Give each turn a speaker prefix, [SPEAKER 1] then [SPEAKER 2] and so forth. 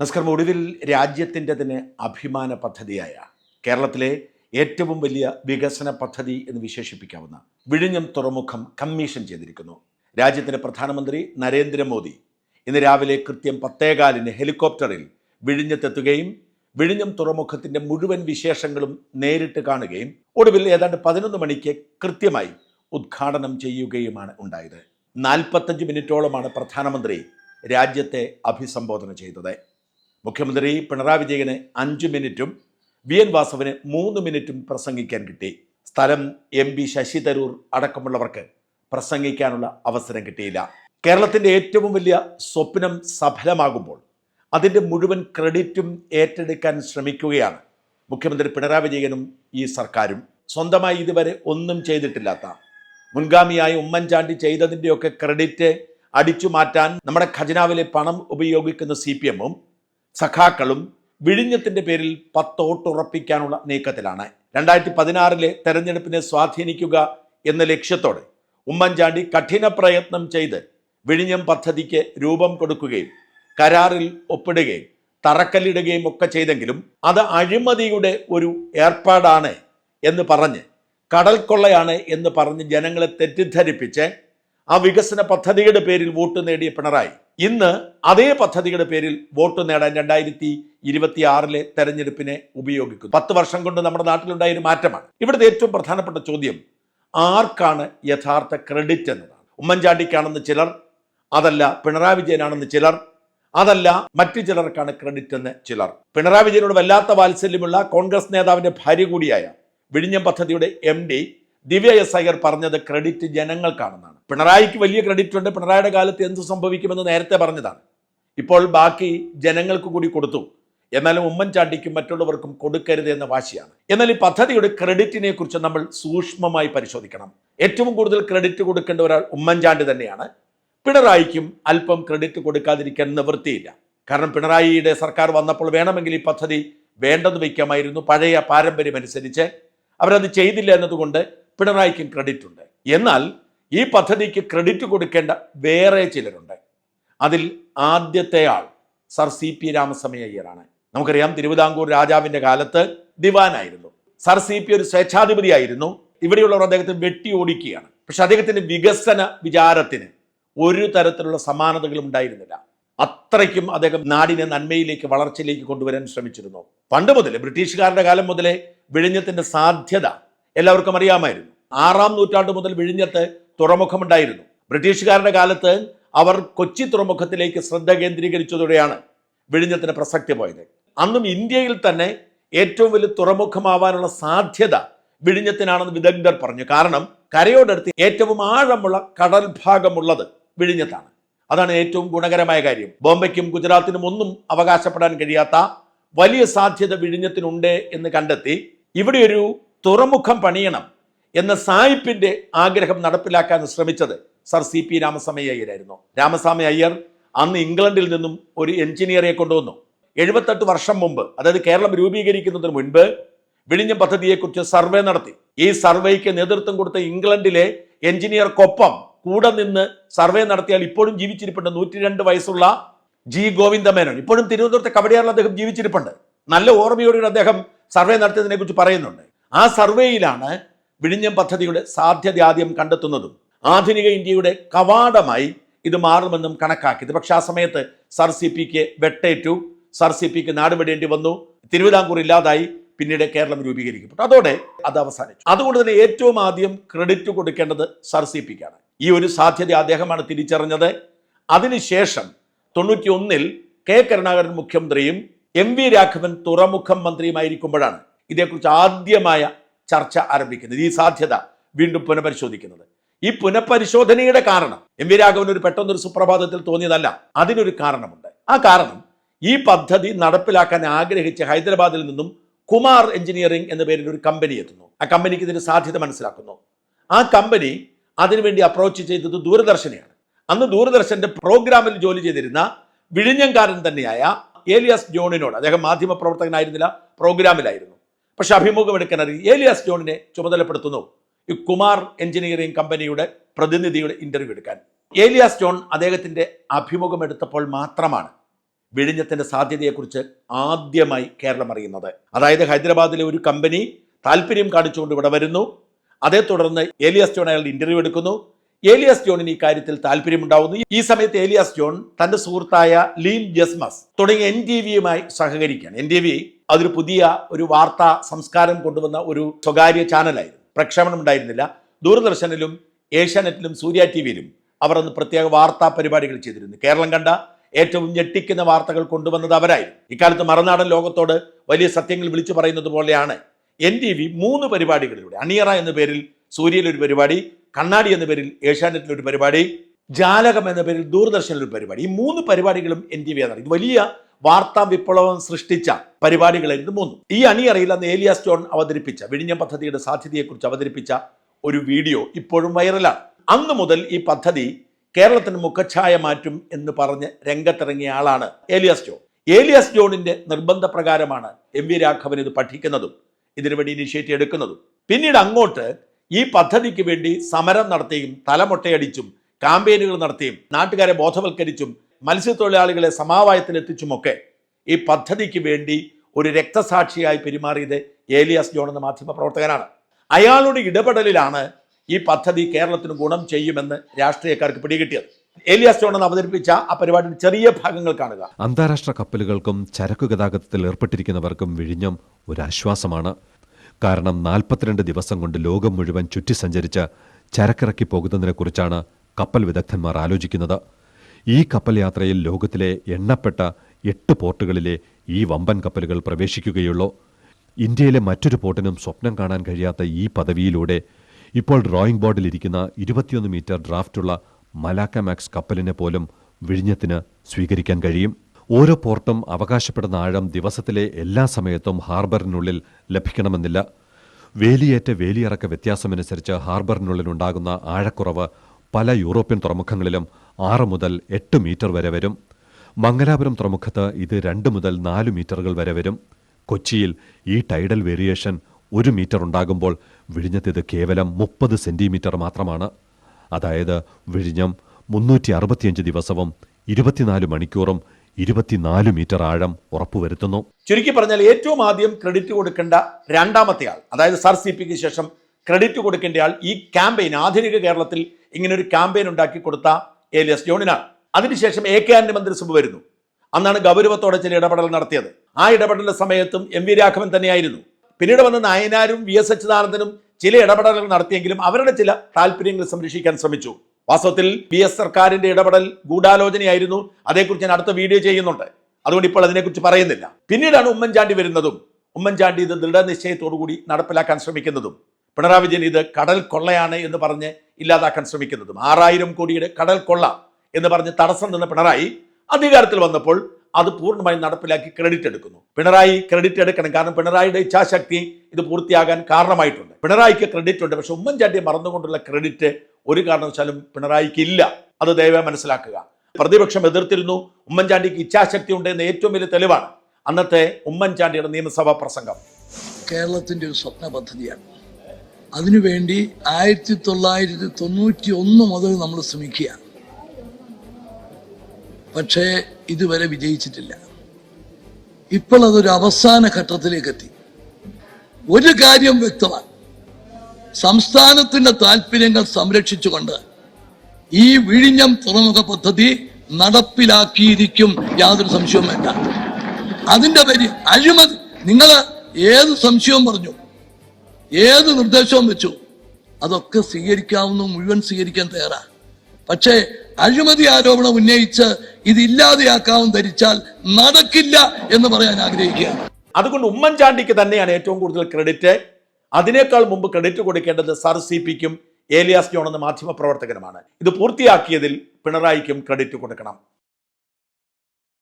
[SPEAKER 1] നമസ്കാരം ഒടുവിൽ രാജ്യത്തിന്റെ തന്നെ അഭിമാന പദ്ധതിയായ കേരളത്തിലെ ഏറ്റവും വലിയ വികസന പദ്ധതി എന്ന് വിശേഷിപ്പിക്കാവുന്ന വിഴിഞ്ഞം തുറമുഖം കമ്മീഷൻ ചെയ്തിരിക്കുന്നു. രാജ്യത്തിന്റെ പ്രധാനമന്ത്രി നരേന്ദ്രമോദി ഇന്ന് രാവിലെ കൃത്യം പത്തേകാലിന് ഹെലികോപ്റ്ററിൽ വിഴിഞ്ഞത്തെത്തുകയും വിഴിഞ്ഞം തുറമുഖത്തിന്റെ മുഴുവൻ വിശേഷങ്ങളും നേരിട്ട് കാണുകയും ഒടുവിൽ ഏതാണ്ട് പതിനൊന്ന് മണിക്ക് കൃത്യമായി ഉദ്ഘാടനം ചെയ്യുകയുമാണ് ഉണ്ടായത്. നാൽപ്പത്തഞ്ച് മിനിറ്റോളമാണ് പ്രധാനമന്ത്രി രാജ്യത്തെ അഭിസംബോധന ചെയ്തത്. മുഖ്യമന്ത്രി പിണറായി വിജയന് അഞ്ച് മിനിറ്റും വി എൻ വാസവന് മൂന്ന് മിനിറ്റും പ്രസംഗിക്കാൻ കിട്ടി. സ്ഥലം എം പി ശശി തരൂർ അടക്കമുള്ളവർക്ക് പ്രസംഗിക്കാനുള്ള അവസരം കിട്ടിയില്ല. കേരളത്തിന്റെ ഏറ്റവും വലിയ സ്വപ്നം സഫലമാകുമ്പോൾ അതിന്റെ മുഴുവൻ ക്രെഡിറ്റും ഏറ്റെടുക്കാൻ ശ്രമിക്കുകയാണ് മുഖ്യമന്ത്രി പിണറായി വിജയനും ഈ സർക്കാരും. സ്വന്തമായി ഇതുവരെ ഒന്നും ചെയ്തിട്ടില്ലാത്ത മുൻഗാമിയായ ഉമ്മൻചാണ്ടി ചെയ്തതിന്റെയൊക്കെ ക്രെഡിറ്റ് അടിച്ചു മാറ്റാൻ നമ്മുടെ ഖജനാവിലെ പണം ഉപയോഗിക്കുന്ന സി പി എമ്മും സഖാക്കളും വിഴിഞ്ഞത്തിന്റെ പേരിൽ പത്തോട്ടുറപ്പിക്കാനുള്ള നീക്കത്തിലാണ്. രണ്ടായിരത്തി പതിനാറിലെ തെരഞ്ഞെടുപ്പിനെ സ്വാധീനിക്കുക എന്ന ലക്ഷ്യത്തോടെ ഉമ്മൻചാണ്ടി കഠിന പ്രയത്നം ചെയ്ത് വിഴിഞ്ഞം പദ്ധതിക്ക് രൂപം കൊടുക്കുകയും കരാറിൽ ഒപ്പിടുകയും തറക്കല്ലിടുകയും ഒക്കെ ചെയ്തെങ്കിലും അത് അഴിമതിയുടെ ഒരു ഏർപ്പാടാണ് എന്ന് പറഞ്ഞ് കടൽ കൊള്ളയാണ് എന്ന് പറഞ്ഞ് ജനങ്ങളെ തെറ്റിദ്ധരിപ്പിച്ച് ആ വികസന പദ്ധതിയുടെ പേരിൽ വോട്ട് നേടിയ പിണറായി. ഇന്ന് അതേ പദ്ധതിയുടെ പേരിൽ വോട്ട് നേടാൻ രണ്ടായിരത്തി ഇരുപത്തി ആറിലെ തെരഞ്ഞെടുപ്പിനെ ഉപയോഗിക്കുന്നു. പത്ത് വർഷം കൊണ്ട് നമ്മുടെ നാട്ടിലുണ്ടായ ഒരു മാറ്റമാണ്. ഇവിടുത്തെ ഏറ്റവും പ്രധാനപ്പെട്ട ചോദ്യം ആർക്കാണ് യഥാർത്ഥ ക്രെഡിറ്റ് എന്നതാണ്. ഉമ്മൻചാണ്ടിക്കാണെന്ന് ചിലർ അതല്ല പിണറായി വിജയനാണെന്ന് ചിലർ അതല്ല മറ്റു ചിലർക്കാണ് ക്രെഡിറ്റ് എന്ന് ചിലർ. പിണറായി വിജയനോട് വല്ലാത്ത വാത്സല്യമുള്ള കോൺഗ്രസ് നേതാവിന്റെ ഭാര്യ കൂടിയായ വിഴിഞ്ഞം പദ്ധതിയുടെ എം ദിവ്യ എസ് അയ്യർ പറഞ്ഞത് ക്രെഡിറ്റ് ജനങ്ങൾക്കാണെന്നാണ് പിണറായിക്ക് വലിയ ക്രെഡിറ്റ് ഉണ്ട്. പിണറായിയുടെ കാലത്ത് എന്ത് സംഭവിക്കുമെന്ന് നേരത്തെ പറഞ്ഞതാണ്. ഇപ്പോൾ ബാക്കി ജനങ്ങൾക്ക് കൂടി കൊടുത്തു. എന്നാലും ഉമ്മൻചാണ്ടിക്കും മറ്റുള്ളവർക്കും കൊടുക്കരുത് എന്ന വാശിയാണ്. എന്നാൽ ഈ പദ്ധതിയുടെ ക്രെഡിറ്റിനെ കുറിച്ച് നമ്മൾ സൂക്ഷ്മമായി പരിശോധിക്കണം. ഏറ്റവും കൂടുതൽ ക്രെഡിറ്റ് കൊടുക്കേണ്ട ഒരാൾ ഉമ്മൻചാണ്ടി തന്നെയാണ്. പിണറായിക്കും അല്പം ക്രെഡിറ്റ് കൊടുക്കാതിരിക്കാൻ നിവൃത്തിയില്ല. കാരണം പിണറായിയുടെ സർക്കാർ വന്നപ്പോൾ വേണമെങ്കിൽ ഈ പദ്ധതി വേണ്ടെന്ന് വയ്ക്കാമായിരുന്നു. പഴയ പാരമ്പര്യം അനുസരിച്ച് അവരത് ചെയ്തില്ല എന്നതുകൊണ്ട് പിണറായിക്കും ക്രെഡിറ്റ് ഉണ്ട് എന്നാൽ ഈ പദ്ധതിക്ക് ക്രെഡിറ്റ് കൊടുക്കേണ്ട വേറെ ചിലരുണ്ട്. അതിൽ ആദ്യത്തെ ആൾ സർ സി പി രാമസ്വാമി അയ്യറാണ്. നമുക്കറിയാം തിരുവിതാംകൂർ രാജാവിന്റെ കാലത്ത് ദിവാനായിരുന്നു. സർ സി പി ഒരു സ്വേച്ഛാധിപതിയായിരുന്നു. ഇവിടെയുള്ളവർ അദ്ദേഹത്തെ വെട്ടി ഓടിക്കുകയാണ്. പക്ഷെ അദ്ദേഹത്തിന്റെ വികസന വിചാരത്തിന് ഒരു തരത്തിലുള്ള സമാനതകളും ഉണ്ടായിരുന്നില്ല. അത്രയ്ക്കും അദ്ദേഹം നാടിനെ നന്മയിലേക്ക് വളർച്ചയിലേക്ക് കൊണ്ടുവരാൻ ശ്രമിച്ചിരുന്നു. പണ്ട് മുതലേ ബ്രിട്ടീഷുകാരുടെ കാലം മുതലേ വിഴിഞ്ഞത്തിന്റെ സാധ്യത എല്ലാവർക്കും അറിയാമായിരുന്നു. ആറാം നൂറ്റാണ്ട് മുതൽ വിഴിഞ്ഞത്ത് തുറമുഖമുണ്ടായിരുന്നു. ബ്രിട്ടീഷുകാരുടെ കാലത്ത് അവർ കൊച്ചി തുറമുഖത്തിലേക്ക് ശ്രദ്ധ കേന്ദ്രീകരിച്ചതോടെയാണ് വിഴിഞ്ഞത്തിന് പ്രസക്തി പോയത് അന്നും ഇന്ത്യയിൽ തന്നെ ഏറ്റവും വലിയ തുറമുഖമാവാനുള്ള സാധ്യത വിഴിഞ്ഞത്തിനാണെന്ന് വിദഗ്ധർ പറഞ്ഞു. കാരണം കരയോടടുത്ത് ഏറ്റവും ആഴമുള്ള കടൽ ഭാഗമുള്ളത് വിഴിഞ്ഞത്താണ്. അതാണ് ഏറ്റവും ഗുണകരമായ കാര്യം. ബോംബെക്കും ഗുജറാത്തിനും ഒന്നും അവകാശപ്പെടാൻ കഴിയാത്ത വലിയ സാധ്യത വിഴിഞ്ഞത്തിനുണ്ട് എന്ന് കണ്ടെത്തി ഇവിടെ ഒരു തുറമുഖം പണിയണം എന്ന സായിപ്പിന്റെ ആഗ്രഹം നടപ്പിലാക്കാൻ ശ്രമിച്ചത് സർ സി പി രാമസ്വാമി അയ്യരായിരുന്നു. രാമസ്വാമി അയ്യർ അന്ന് ഇംഗ്ലണ്ടിൽ നിന്നും ഒരു എഞ്ചിനീയറെ കൊണ്ടുവന്നു. എഴുപത്തെട്ട് വർഷം മുമ്പ് അതായത് കേരളം രൂപീകരിക്കുന്നതിന് മുൻപ് വിഴിഞ്ഞം പദ്ധതിയെക്കുറിച്ച് സർവേ നടത്തി. ഈ സർവേക്ക് നേതൃത്വം കൊടുത്ത ഇംഗ്ലണ്ടിലെ എഞ്ചിനീയർക്കൊപ്പം കൂടെ നിന്ന് സർവേ നടത്തിയാൽ ഇപ്പോഴും ജീവിച്ചിരിപ്പുണ്ട്. നൂറ്റി രണ്ട് വയസ്സുള്ള ജി ഗോവിന്ദമേനോൻ. ഇപ്പോഴും തിരുവനന്തപുരത്തെ കവടിയാറിൽ അദ്ദേഹം ജീവിച്ചിരിപ്പുണ്ട്. നല്ല ഓർമ്മയോടെ അദ്ദേഹം സർവേ നടത്തിയതിനെ കുറിച്ച് പറയുന്നുണ്ട്. ആ സർവേയിലാണ് വിഴിഞ്ഞം പദ്ധതിയുടെ സാധ്യത ആദ്യം കണ്ടെത്തുന്നതും ആധുനിക ഇന്ത്യയുടെ കവാടമായി ഇത് മാറുമെന്നും കണക്കാക്കിയത്. പക്ഷേ ആ സമയത്ത് സർ സി പിക്ക് വെട്ടേറ്റു. സർ സി പിക്ക് നാടുവിടേണ്ടി വന്നു. തിരുവിതാംകൂർ ഇല്ലാതായി. പിന്നീട് കേരളം രൂപീകരിക്കപ്പെട്ടു. അതോടെ അത് അവസാനിച്ചു. അതുകൊണ്ട് തന്നെ ഏറ്റവും ആദ്യം ക്രെഡിറ്റ് കൊടുക്കേണ്ടത് സർ സി പിക്കാണ് ഈ ഒരു സാധ്യത അദ്ദേഹമാണ് തിരിച്ചറിഞ്ഞത്. അതിനുശേഷം തൊണ്ണൂറ്റി ഒന്നിൽ കെ കരുണാകരൻ മുഖ്യമന്ത്രിയും എം വി രാഘവൻ തുറമുഖം മന്ത്രിയുമായിരിക്കുമ്പോഴാണ് ഇതേക്കുറിച്ച് ആദ്യമായ ചർച്ച ആരംഭിക്കുന്നത് ഈ സാധ്യത വീണ്ടും പുനഃപരിശോധിക്കുന്നത്. ഈ പുനഃപരിശോധനയുടെ കാരണം എം വി രാഘവൻ ഒരു പെട്ടെന്നൊരു സുപ്രഭാതത്തിൽ തോന്നിയതല്ല. അതിനൊരു കാരണമുണ്ട്. ആ കാരണം ഈ പദ്ധതി നടപ്പിലാക്കാൻ ആഗ്രഹിച്ച് ഹൈദരാബാദിൽ നിന്നും കുമാർ എഞ്ചിനീയറിംഗ് എന്ന പേരിൽ ഒരു കമ്പനി എത്തുന്നു. ആ കമ്പനിക്ക് ഇതിന് സാധ്യത മനസ്സിലാക്കുന്നു. ആ കമ്പനി അതിനുവേണ്ടി അപ്രോച്ച് ചെയ്തത് ദൂരദർശനെയാണ്. അന്ന് ദൂരദർശന്റെ പ്രോഗ്രാമിൽ ജോലി ചെയ്തിരുന്ന വിഴിഞ്ഞംകാരൻ തന്നെയായ ഏലിയാസ് ജോണിനോട് അദ്ദേഹം മാധ്യമ പ്രവർത്തകനായിരുന്നില്ല പ്രോഗ്രാമിലായിരുന്നു. പക്ഷെ അഭിമുഖം എടുക്കാൻ അറിയും ഏലിയാസ് ജോണിനെ ചുമതലപ്പെടുത്തുന്നു. ഈ കുമാർ എഞ്ചിനീയറിംഗ് കമ്പനിയുടെ പ്രതിനിധിയുടെ ഇന്റർവ്യൂ എടുക്കാൻ. ഏലിയാസ് ജോൺ അദ്ദേഹത്തിന്റെ അഭിമുഖം എടുത്തപ്പോൾ മാത്രമാണ് വിഴിഞ്ഞത്തിന്റെ സാധ്യതയെക്കുറിച്ച് ആദ്യമായി കേരളം അറിയുന്നത്. അതായത് ഹൈദരാബാദിലെ ഒരു കമ്പനി താല്പര്യം കാണിച്ചുകൊണ്ട് ഇവിടെ വരുന്നു. അതേ തുടർന്ന് ഏലിയാസ് ജോൺ അയാളുടെ ഇന്റർവ്യൂ എടുക്കുന്നു. ഏലിയാസ് ജോണിന് ഈ കാര്യത്തിൽ താല്പര്യമുണ്ടാവുന്നു. ഈ സമയത്ത് ഏലിയാസ് ജോൺ തന്റെ സുഹൃത്തായ ലീൻ ജസ്മസ് തുടങ്ങിയ എൻ ടി വിയുമായി സഹകരിക്കുകയാണ്. എൻ ടി വി അതൊരു പുതിയ ഒരു വാർത്താ സംസ്കാരം കൊണ്ടുവന്ന ഒരു സ്വകാര്യ ചാനലായിരുന്നു. പ്രക്ഷേപണം ഉണ്ടായിരുന്നില്ല. ദൂരദർശനിലും ഏഷ്യാനെറ്റിലും സൂര്യ ടി വിയിലും അവർ അന്ന് പ്രത്യേക വാർത്താ പരിപാടികൾ ചെയ്തിരുന്നു. കേരളം കണ്ട ഏറ്റവും ഞെട്ടിക്കുന്ന വാർത്തകൾ കൊണ്ടുവന്നത് അവരായിരുന്നു. ഇക്കാലത്ത് മറുനാടൻ ലോകത്തോട് വലിയ സത്യങ്ങൾ വിളിച്ചു പറയുന്നത് പോലെയാണ് എൻ ടി വി മൂന്ന് പരിപാടികളിലൂടെ. അണിയറ എന്ന പേരിൽ സൂര്യയിൽ ഒരു പരിപാടി കണ്ണാടി എന്ന പേരിൽ ഏഷ്യാനെറ്റിൽ ഒരു പരിപാടി ജാലകം എന്ന പേരിൽ ദൂരദർശനിൽ ഒരു പരിപാടി. ഈ മൂന്ന് പരിപാടികളും എൻ ടി വി ആണ് വലിയ വാർത്താ വിപ്ലവം സൃഷ്ടിച്ച പരിപാടികളായിരുന്നു മൂന്നും ഈ അണിയറയിൽ അന്ന് ഏലിയാസ് ജോൺ അവതരിപ്പിച്ച വിഴിഞ്ഞം പദ്ധതിയുടെ സാധ്യതയെക്കുറിച്ച് അവതരിപ്പിച്ച ഒരു വീഡിയോ ഇപ്പോഴും വൈറലാണ്. അന്ന് മുതൽ ഈ പദ്ധതി കേരളത്തിന് മുഖച്ഛായ മാറ്റും എന്ന് പറഞ്ഞ് രംഗത്തിറങ്ങിയ ആളാണ് ഏലിയാസ് ജോൺ. ഏലിയാസ് ജോണിന്റെ നിർബന്ധ പ്രകാരമാണ് എം വി രാഘവൻ ഇത് പഠിക്കുന്നതും ഇതിനുവേണ്ടി ഇനിഷ്യേറ്റീവ് എടുക്കുന്നതും. പിന്നീട് അങ്ങോട്ട് ഈ പദ്ധതിക്ക് വേണ്ടി സമരം നടത്തിയും തലമൊട്ടയടിച്ചും ക്യാമ്പയിനുകൾ നടത്തിയും നാട്ടുകാരെ ബോധവൽക്കരിച്ചും മത്സ്യത്തൊഴിലാളികളെ സമാവായത്തിലെത്തിച്ചുമൊക്കെ ഈ പദ്ധതിക്ക് വേണ്ടി ഒരു രക്തസാക്ഷിയായി പെരുമാറിയത് ഏലിയാസ് ജോൺ എന്ന മാധ്യമ പ്രവർത്തകനാണ് അയാളുടെ ഇടപെടലിലാണ് ഈ പദ്ധതി കേരളത്തിന് ഗുണം ചെയ്യുമെന്ന് രാഷ്ട്രീയക്കാർക്ക് പിടികിട്ടിയത്. ഏലിയാസ് ജോൺ എന്ന് അവതരിപ്പിച്ച ആ പരിപാടിയുടെ ചെറിയ ഭാഗങ്ങൾ കാണുക.
[SPEAKER 2] അന്താരാഷ്ട്ര കപ്പലുകൾക്കും ചരക്കു ഗതാഗതത്തിൽ ഏർപ്പെട്ടിരിക്കുന്നവർക്കും വിഴിഞ്ഞം ഒരു ആശ്വാസമാണ്. കാരണം നാൽപ്പത്തിരണ്ട് ദിവസം കൊണ്ട് ലോകം മുഴുവൻ ചുറ്റി സഞ്ചരിച്ച് ചരക്കിറക്കി പോകുന്നതിനെക്കുറിച്ചാണ് കപ്പൽ വിദഗ്ധന്മാർ ആലോചിക്കുന്നത്. ഈ കപ്പൽ യാത്രയിൽ ലോകത്തിലെ എണ്ണപ്പെട്ട എട്ട് പോർട്ടുകളിലെ ഈ വമ്പൻ കപ്പലുകൾ പ്രവേശിക്കുകയുള്ളൂ. ഇന്ത്യയിലെ മറ്റൊരു പോർട്ടിനും സ്വപ്നം കാണാൻ കഴിയാത്ത ഈ പദവിയിലൂടെ ഇപ്പോൾ ഡ്രോയിംഗ് ബോർഡിലിരിക്കുന്ന ഇരുപത്തിയൊന്ന് മീറ്റർ ഡ്രാഫ്റ്റുള്ള മലാക്ക മാക്സ് കപ്പലിനെ പോലും വിഴിഞ്ഞത്തിന് സ്വീകരിക്കാൻ കഴിയും. ഓരോ പോർട്ടും അവകാശപ്പെടുന്ന ആഴം ദിവസത്തിലെ എല്ലാ സമയത്തും ഹാർബറിനുള്ളിൽ ലഭിക്കണമെന്നില്ല. വേലിയേറ്റ വേലിയിറക്ക വ്യത്യാസമനുസരിച്ച് ഹാർബറിനുള്ളിലുണ്ടാകുന്ന ആഴക്കുറവ് പല യൂറോപ്യൻ തുറമുഖങ്ങളിലും ആറ് മുതൽ എട്ട് മീറ്റർ വരെ വരും. മംഗലാപുരം തുറമുഖത്ത് ഇത് രണ്ട് മുതൽ നാല് മീറ്ററുകൾ വരെ വരും. കൊച്ചിയിൽ ഈ ടൈഡൽ വേരിയേഷൻ ഒരു മീറ്റർ ഉണ്ടാകുമ്പോൾ വിഴിഞ്ഞത്ത് കേവലം മുപ്പത് സെന്റിമീറ്റർ മാത്രമാണ്. അതായത് വിഴിഞ്ഞം മുന്നൂറ്റി അറുപത്തിയഞ്ച് ദിവസവും ഇരുപത്തിനാല് മണിക്കൂറും ഇരുപത്തിനാല് മീറ്റർ ആഴം ഉറപ്പുവരുത്തുന്നു.
[SPEAKER 1] ചുരുക്കി പറഞ്ഞാൽ ഏറ്റവും ആദ്യം ക്രെഡിറ്റ് കൊടുക്കേണ്ട രണ്ടാമത്തെ ആൾ അതായത് സർ സി പിക്ക് ശേഷം ക്രെഡിറ്റ് കൊടുക്കേണ്ട ആൾ ഈ ക്യാമ്പയിൻ ആധുനിക കേരളത്തിൽ ഇങ്ങനെ ഒരു ക്യാമ്പയിൻ ഉണ്ടാക്കി കൊടുത്ത ഏലിയസ് ജോണിനാണ്. അതിനുശേഷം എ കെ ആന്റണി മന്ത്രിസഭ വരുന്നു. അന്നാണ് ഗൗരവത്തോടെ ചില ഇടപെടൽ നടത്തിയത്. ആ ഇടപെടലിന്റെ സമയത്തും എം വി രാഘവൻ തന്നെയായിരുന്നു. പിന്നീട് വന്ന നായനാരും വി എസ് അച്യുതാനന്ദനും ചില ഇടപെടലുകൾ നടത്തിയെങ്കിലും അവരുടെ ചില താല്പര്യങ്ങൾ സംരക്ഷിക്കാൻ ശ്രമിച്ചു. വാസ്തവത്തിൽ ബി എസ് സർക്കാരിന്റെ ഇടപെടൽ ഗൂഢാലോചനയായിരുന്നു. അതേക്കുറിച്ച് ഞാൻ അടുത്ത വീഡിയോ ചെയ്യുന്നുണ്ട്. അതുകൊണ്ട് ഇപ്പോൾ അതിനെക്കുറിച്ച് പറയുന്നില്ല. പിന്നീടാണ് ഉമ്മൻചാണ്ടി വരുന്നതും. ഉമ്മൻചാണ്ടി ഇത് ദൃഢനിശ്ചയത്തോടുകൂടി നടപ്പിലാക്കാൻ ശ്രമിക്കുന്നതും. പിണറായി വിജയൻ ഇത് കടൽ കൊള്ളയാണ് എന്ന് പറഞ്ഞ് ഇല്ലാതാക്കാൻ ശ്രമിക്കുന്നതും. ആറായിരം കോടിയുടെ കടൽ കൊള്ള എന്ന് പറഞ്ഞ് തടസ്സം നിന്ന പിണറായി അധികാരത്തിൽ വന്നപ്പോൾ അത് പൂർണമായും നടപ്പിലാക്കി ക്രെഡിറ്റ് എടുക്കുന്നു. പിണറായി ക്രെഡിറ്റ് എടുക്കണം. കാരണം പിണറായിയുടെ ഇച്ഛാശക്തി ഇത് പൂർത്തിയാകാൻ കാരണമായിട്ടുണ്ട്. പിണറായിക്ക് ക്രെഡിറ്റ് ഉണ്ട്. പക്ഷെ ഉമ്മൻചാണ്ടിയെ മറന്നുകൊണ്ടുള്ള ക്രെഡിറ്റ് ഒരു കാരണവശാലും പിണറായിക്ക് ഇല്ല. അത് ദയവായി മനസ്സിലാക്കുക. പ്രതിപക്ഷം എതിർത്തിരുന്നു. ഉമ്മൻചാണ്ടിക്ക് ഇച്ഛാശക്തി ഉണ്ട് എന്ന ഏറ്റവും വലിയ തെളിവാണ്. അന്നത്തെ ഉമ്മൻചാണ്ടിയുടെ നിയമസഭാ പ്രസംഗം.
[SPEAKER 3] കേരളത്തിന്റെ ഒരു സ്വപ്ന പദ്ധതിയാണ് അതിനുവേണ്ടി ആയിരത്തി തൊള്ളായിരത്തി തൊണ്ണൂറ്റി ഒന്ന് മുതൽ നമ്മൾ ശ്രമിക്കുക. പക്ഷേ ഇതുവരെ വിജയിച്ചിട്ടില്ല. ഇപ്പോൾ അതൊരു അവസാന ഘട്ടത്തിലേക്ക് എത്തി ഒരു കാര്യം വ്യക്തമാണ്. സംസ്ഥാനത്തിന്റെ താല്പര്യങ്ങൾ സംരക്ഷിച്ചുകൊണ്ട് ഈ വിഴിഞ്ഞം തുറമുഖ പദ്ധതി നടപ്പിലാക്കിയിരിക്കും യാതൊരു സംശയവും വേണ്ട. അതിന്റെ പേര് അഴിമതി. നിങ്ങൾ ഏത് സംശയവും പറഞ്ഞു. ഏത് നിർദ്ദേശവും വെച്ചു. അതൊക്കെ സ്വീകരിക്കാവുന്ന മുഴുവൻ സ്വീകരിക്കാൻ തയ്യാറാ. പക്ഷേ അഴിമതി ആരോപണം ഉന്നയിച്ച് ഇതില്ലാതെയാക്കാവും ധരിച്ചാൽ നടക്കില്ല എന്ന് പറയാൻ ആഗ്രഹിക്കുകയാണ്.
[SPEAKER 1] അതുകൊണ്ട് ഉമ്മൻചാണ്ടിക്ക് തന്നെയാണ് ഏറ്റവും കൂടുതൽ ക്രെഡിറ്റ്. അതിനേക്കാൾ മുമ്പ് ക്രെഡിറ്റ് കൊടുക്കേണ്ടത് സർ സി പിക്കും ഏലിയാസ് ജോൺ എന്ന മാധ്യമ പ്രവർത്തകനുമാണ് ഇത് പൂർത്തിയാക്കിയതിൽ പിണറായിക്കും ക്രെഡിറ്റ് കൊടുക്കണം.